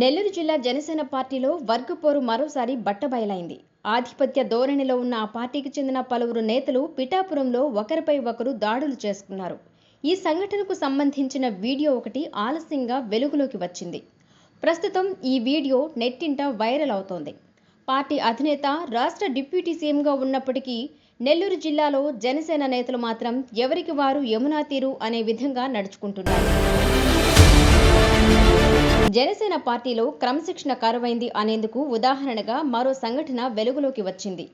నెల్లూరు జిల్లా జనసేన పార్టీలో వర్గపోరు మరోసారి బట్టబయలైంది. ఆధిపత్య ధోరణిలో ఉన్న ఆ పార్టీకి చెందిన పలువురు నేతలు పిఠాపురంలో ఒకరిపై ఒకరు దాడులు చేసుకున్నారు. ఈ సంఘటనకు సంబంధించిన వీడియో ఒకటి ఆలస్యంగా వెలుగులోకి వచ్చింది. ప్రస్తుతం ఈ వీడియో నెట్టింట వైరల్ అవుతోంది. పార్టీ అధినేత రాష్ట్ర డిప్యూటీ సీఎంగా ఉన్నప్పటికీ నెల్లూరు జిల్లాలో జనసేన నేతలు మాత్రం ఎవరికి వారు యమునా తీరు అనే విధంగా నడుచుకుంటున్నారు. జనసేన పార్టీలో క్రమశిక్షణ కరువైంది అనేందుకు ఉదాహరణగా మరో సంఘటన వెలుగులోకి వచ్చింది.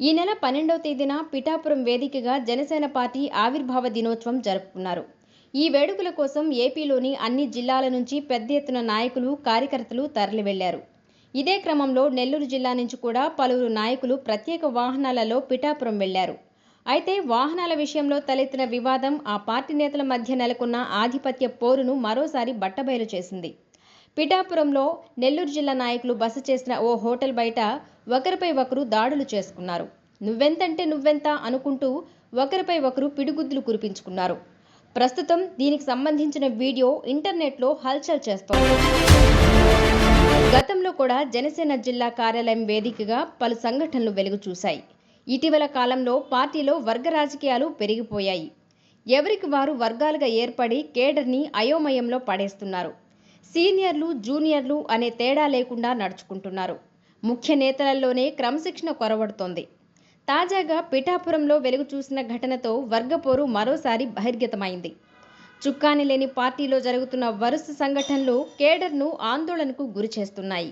ఈ నెల పన్నెండవ తేదీన పిఠాపురం వేదికగా జనసేన పార్టీ ఆవిర్భావ దినోత్సవం జరుపుకున్నారు. ఈ వేడుకల కోసం ఏపీలోని అన్ని జిల్లాల నుంచి పెద్ద ఎత్తున నాయకులు కార్యకర్తలు తరలివెళ్ళారు. ఇదే క్రమంలో నెల్లూరు జిల్లా నుంచి కూడా పలువురు నాయకులు ప్రత్యేక వాహనాలలో పిఠాపురం వెళ్ళారు. అయితే వాహనాల విషయంలో తలెత్తిన వివాదం ఆ పార్టీ నేతల మధ్య నెలకొన్న ఆధిపత్య పోరును మరోసారి బట్టబయలు చేసింది. పిఠాపురంలో నెల్లూరు జిల్లా నాయకులు బస చేసిన ఓ హోటల్ బయట ఒకరిపై ఒకరు దాడులు చేసుకున్నారు. నువ్వెంతంటే నువ్వెంత అనుకుంటూ ఒకరిపై ఒకరు పిడిగుద్దులు కురిపించుకున్నారు. ప్రస్తుతం దీనికి సంబంధించిన వీడియో ఇంటర్నెట్లో హల్చల్ చేస్తోంది. గతంలో కూడా జనసేన జిల్లా కార్యాలయం వేదికగా పలు సంఘటనలు వెలుగు చూశాయి. ఇటీవల కాలంలో పార్టీలో వర్గ రాజకీయాలు పెరిగిపోయాయి. ఎవరికి వారు వర్గాలుగా ఏర్పడి కేడర్ని అయోమయంలో పడేస్తున్నారు? సీనియర్లు జూనియర్లు అనే తేడా లేకుండా నడుచుకుంటున్నారు. ముఖ్య నేతలలోనే క్రమశిక్షణ కొరవడుతోంది. తాజాగా పిఠాపురంలో వెలుగు చూసిన ఘటనతో వర్గపోరు మరోసారి బహిర్గతమైంది. చుక్కాని లేని పార్టీలో జరుగుతున్న వరుస సంఘటనలు కేడర్ను ఆందోళనకు గురిచేస్తున్నాయి.